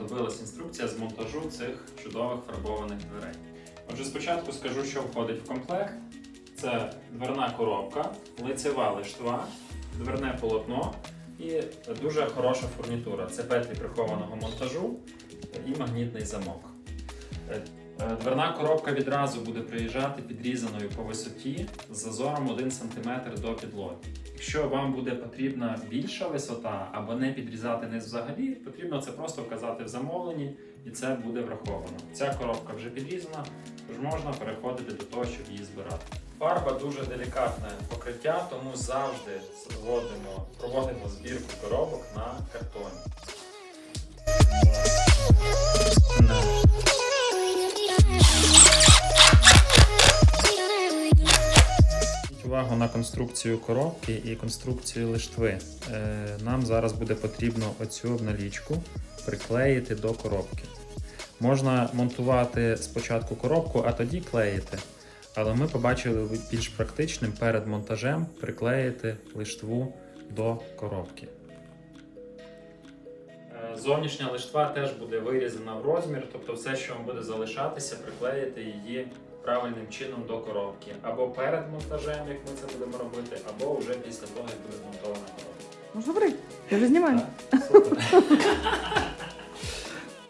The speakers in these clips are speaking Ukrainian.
знадобилась інструкція з монтажу цих чудових фарбованих дверей. Отже, спочатку скажу, що входить в комплект. Це дверна коробка, лицева лиштва, дверне полотно і дуже хороша фурнітура. Це петлі прихованого монтажу і магнітний замок. Е, е, Дверна коробка відразу буде приїжджати підрізаною по висоті з зазором 1 см до підлоги. Якщо вам буде потрібна більша висота або не підрізати низ взагалі, потрібно це просто вказати в замовленні, і це буде враховано. Ця коробка вже підрізана, тож можна переходити до того, щоб її збирати. Фарба дуже делікатне покриття, тому завжди зводимо, проводимо збірку коробок на картоні. Зверніть увагу на конструкцію коробки і конструкцію лиштви. Е, Нам зараз буде потрібно оцю налічку приклеїти до коробки. Можна монтувати спочатку коробку, а тоді клеїти. Але ми побачили більш практичним перед монтажем приклеїти лиштву до коробки. Е, Зовнішня лиштва теж буде вирізана в розмір, тобто все, що вам буде залишатися, приклеїти її правильним чином до коробки. Або перед монтажем, як ми це будемо робити, або вже після того, як буде змонтована коробка. Ну, говори, я вже знімаю. Так, супер.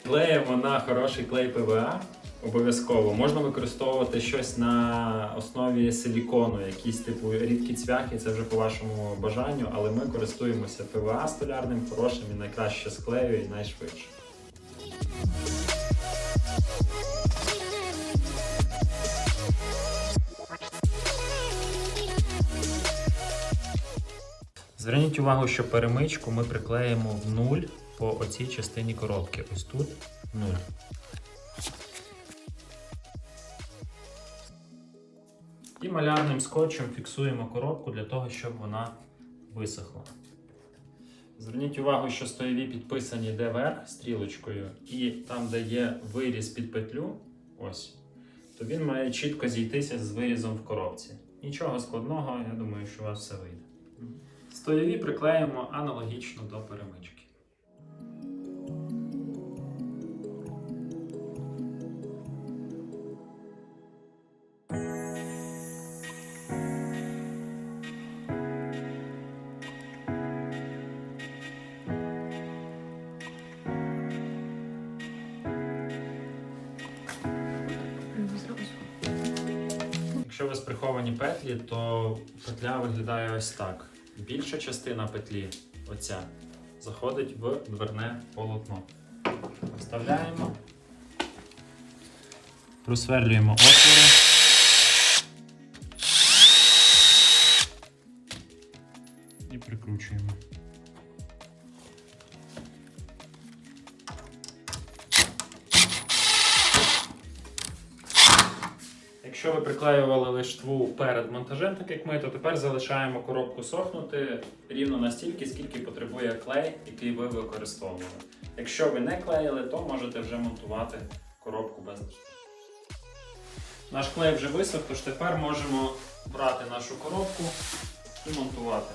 Клеїмо на хороший клей ПВА. Обов'язково можна використовувати щось на основі силікону, якісь типу рідкі цвяхи, це вже по вашому бажанню, але ми користуємося ПВА столярним, хорошим і найкраще склею і найшвидше. Зверніть увагу, що перемичку ми приклеїмо в нуль по оцій частині коробки. Ось тут нуль. І малярним скотчем фіксуємо коробку для того, щоб вона висохла. Зверніть увагу, що стоєві підписані де верх стрілочкою, і там, де є виріз під петлю, ось, то він має чітко зійтися з вирізом в коробці. Нічого складного, я думаю, що у вас все вийде. Стоєві приклеїмо аналогічно до перемички. Якщо у вас приховані петлі, то петля виглядає ось так. Більша частина петлі, оця, заходить в дверне полотно. Вставляємо, просверлюємо отвори. І прикручуємо. Якщо ви приклеювали лиштву перед монтажем, так як ми, то тепер залишаємо коробку сохнути рівно настільки, скільки потребує клей, який ви використовували. Якщо ви не клеїли, то можете вже монтувати коробку без лиштви. Наш клей вже висох, тож тепер можемо брати нашу коробку і монтувати.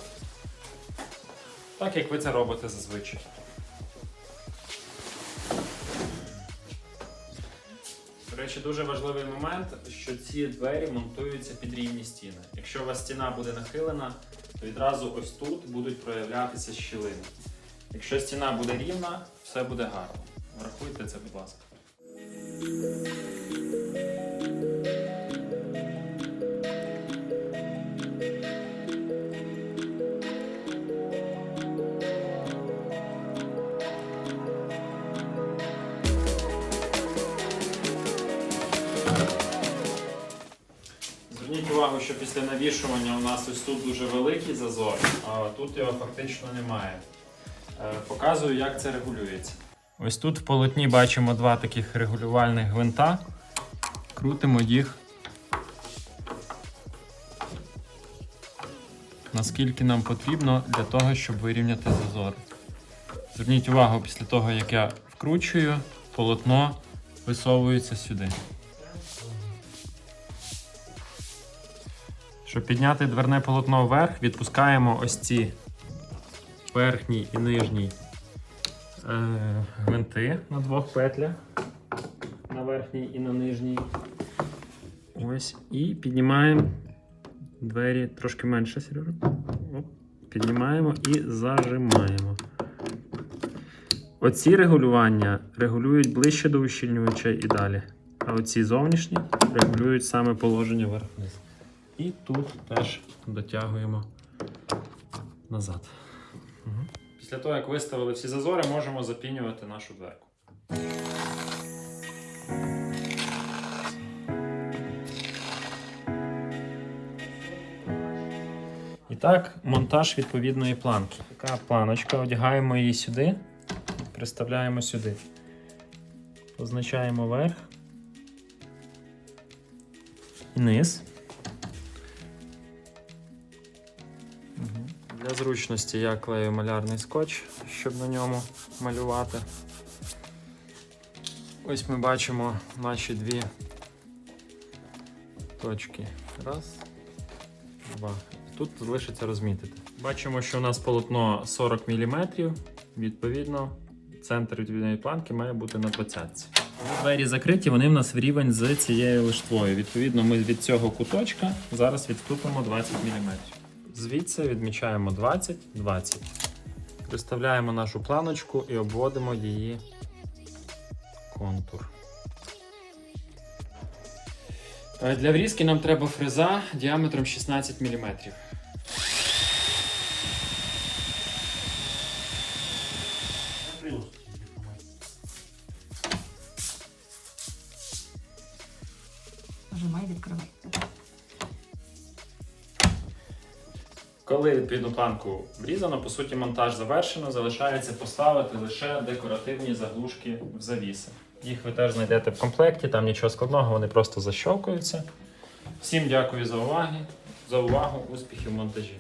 Так як ви це робите зазвичай. До речі, дуже важливий момент, що ці двері монтуються під рівні стіни. Якщо у вас стіна буде нахилена, то відразу ось тут будуть проявлятися щілини. Якщо стіна буде рівна, все буде гарно. Врахуйте це, будь ласка. Що після навішування у нас ось тут дуже великий зазор, а тут його фактично немає. Е, Показую, як це регулюється. Ось тут в полотні бачимо два таких регулювальних гвинта. Крутимо їх. Наскільки нам потрібно для того, щоб вирівняти зазор. Зверніть увагу, після того, як я вкручую, полотно висовується сюди. Щоб підняти дверне полотно вверх, відпускаємо ось ці верхній і нижній е, гвинти на двох петлях. На верхній і на нижній. Ось. І піднімаємо двері трошки менше, Сережа. Піднімаємо і зажимаємо. Оці регулювання регулюють ближче до ущільнювача і далі. А оці зовнішні регулюють саме положення вверх-вниз. І тут теж дотягуємо назад. Мгм. Після того, як виставили всі зазори, можемо запінювати нашу дверку. І так, монтаж відповідної планки. Така планочка, одягаємо її сюди, приставляємо сюди. Позначаємо верх. І низ. Для зручності я клею малярний скотч, щоб на ньому малювати. Ось ми бачимо наші дві точки. Раз, два. Тут залишиться розмітити. Бачимо, що у нас полотно 40 мм. Відповідно, центр відповідної планки має бути на 20. Двері закриті, вони в нас в рівень з цією лиштвою. Відповідно, ми від цього куточка зараз відступимо 20 мм. Звідси відмічаємо 20, 20. Приставляємо нашу планочку і обводимо її контур. Е, Для врізки нам треба фреза діаметром 16 мм. Коли відповідну планку врізано, по суті, монтаж завершено, залишається поставити лише декоративні заглушки в завіси. Їх ви теж знайдете в комплекті, там нічого складного, вони просто защовкуються. Всім дякую за увагу, за увагу, успіхів в монтажі.